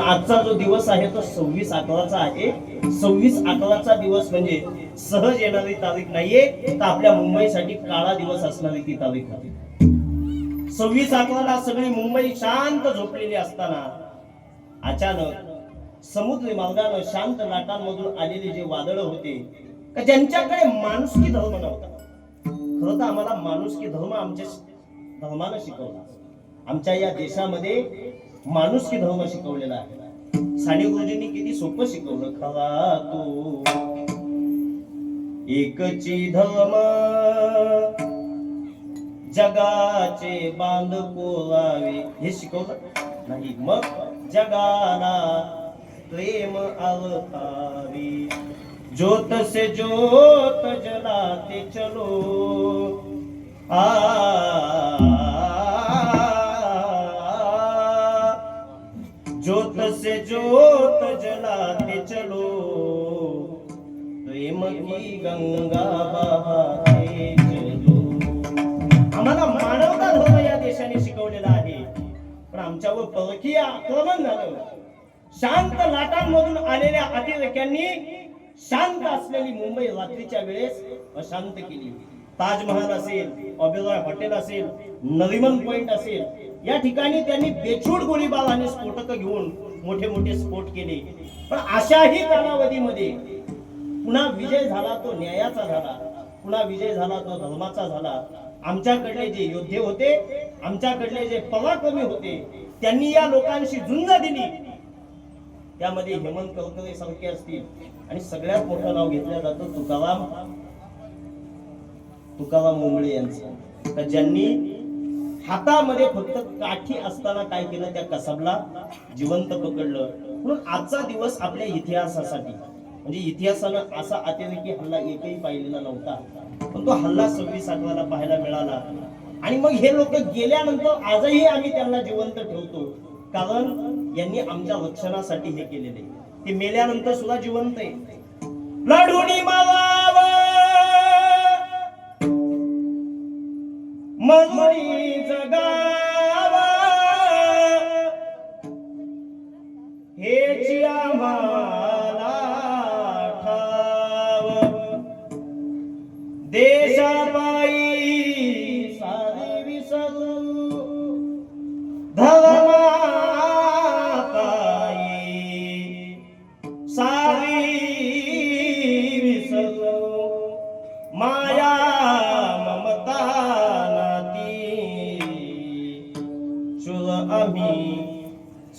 पण आजचा जो दिवस आहे तो सव्वीस अकराचा आहे. सव्वीस अकराचा दिवस म्हणजे सहज येणारी तारीख नाहीये तर आपल्या मुंबईसाठी काळा दिवस असणारी ती तारीख आहे. सव्वीस अकराला सगळी मुंबई शांत झोपलेली असताना अचानक समुद्री मार्गानं शांत लाटांमधून आलेले जे वादळ होते का ज्यांच्याकडे माणुसकी धर्म नव्हता. खरं तर आम्हाला माणुसकी धर्म आमच्या धर्मानं शिकवला. आमच्या या देशामध्ये माणुसकी धर्म शिकवलेला आहे. साने गुरुजींनी किती सोपं शिकवलं. खरा तू. एकची धर्म जगाचे बांध कोरावे हे शिकवलं? नाही. मग जगाला प्रेम अवतावी ज्योत से ज्योत जलाते चलो. आ से ज्योत जलाते चलो। प्रेम की गंगा बहाते चलो। आम्हाला मानवता धर्म या देशाने शिकवलेला आहे. पण आमच्यावर परकीय आक्रमण झालं. शांत लाटांमधून आलेल्या अतिरेक्यांनी शांत असलेली मुंबई रात्रीच्या वेळेस अशांत केली. ताजमहाल असेल ऑबेरॉय हॉटेल असेल नरिमन पॉइंट असेल या ठिकाणी त्यांनी बेछूड गोळीबार आणि स्फोटक घेऊन मोठे मोठे स्फोट केले. पण अशाही कालावधीमध्ये पुन्हा विजय झाला तो न्यायाचा झाला. पुन्हा विजय झाला तो धर्माचा झाला. आमच्याकडले जे योद्धे होते आमच्याकडले जे पराक्रमी होते त्यांनी या लोकांशी झुंज दिली. त्यामध्ये हेमंत करकरे सारखे असतील. आणि सगळ्यात मोठं नाव घेतलं जातं तुकाराम तुकाराम मुंबळे यांचं. तर ज्यांनी हातामध्ये फक्त काठी असताना काय केलं? त्या कसबला जिवंत पकडलं. म्हणून आजचा दिवस आपल्या इतिहासासाठी. म्हणजे इतिहासानं असा अतिरेकी हल्ला एकही पाहिलेला नव्हता. पण तो हल्ला सव्वीस अकराला पाहायला मिळाला. आणि मग हे लोक गेल्यानंतर आजही आम्ही त्यांना जिवंत ठेवतो. कारण यांनी आमच्या रक्षणासाठी हे केलेले. ते मेल्यानंतर सुद्धा जिवंत आहे. लढूनी मावा! जगाव. हेची आम्हाला ठाव देशाबाई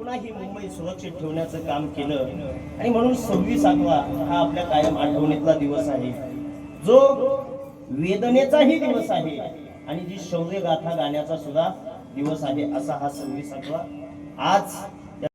पुन्हा ही मुंबई सुरक्षित ठेवण्याचं काम केलं. आणि म्हणून सव्वीस आठवा हा आपल्या कायम आठवणीतला दिवस आहे. जो वेदनेचाही दिवस आहे आणि जी शौर्य गाथा गाण्याचा सुद्धा दिवस आहे असा हा सव्वीस आठवा. आज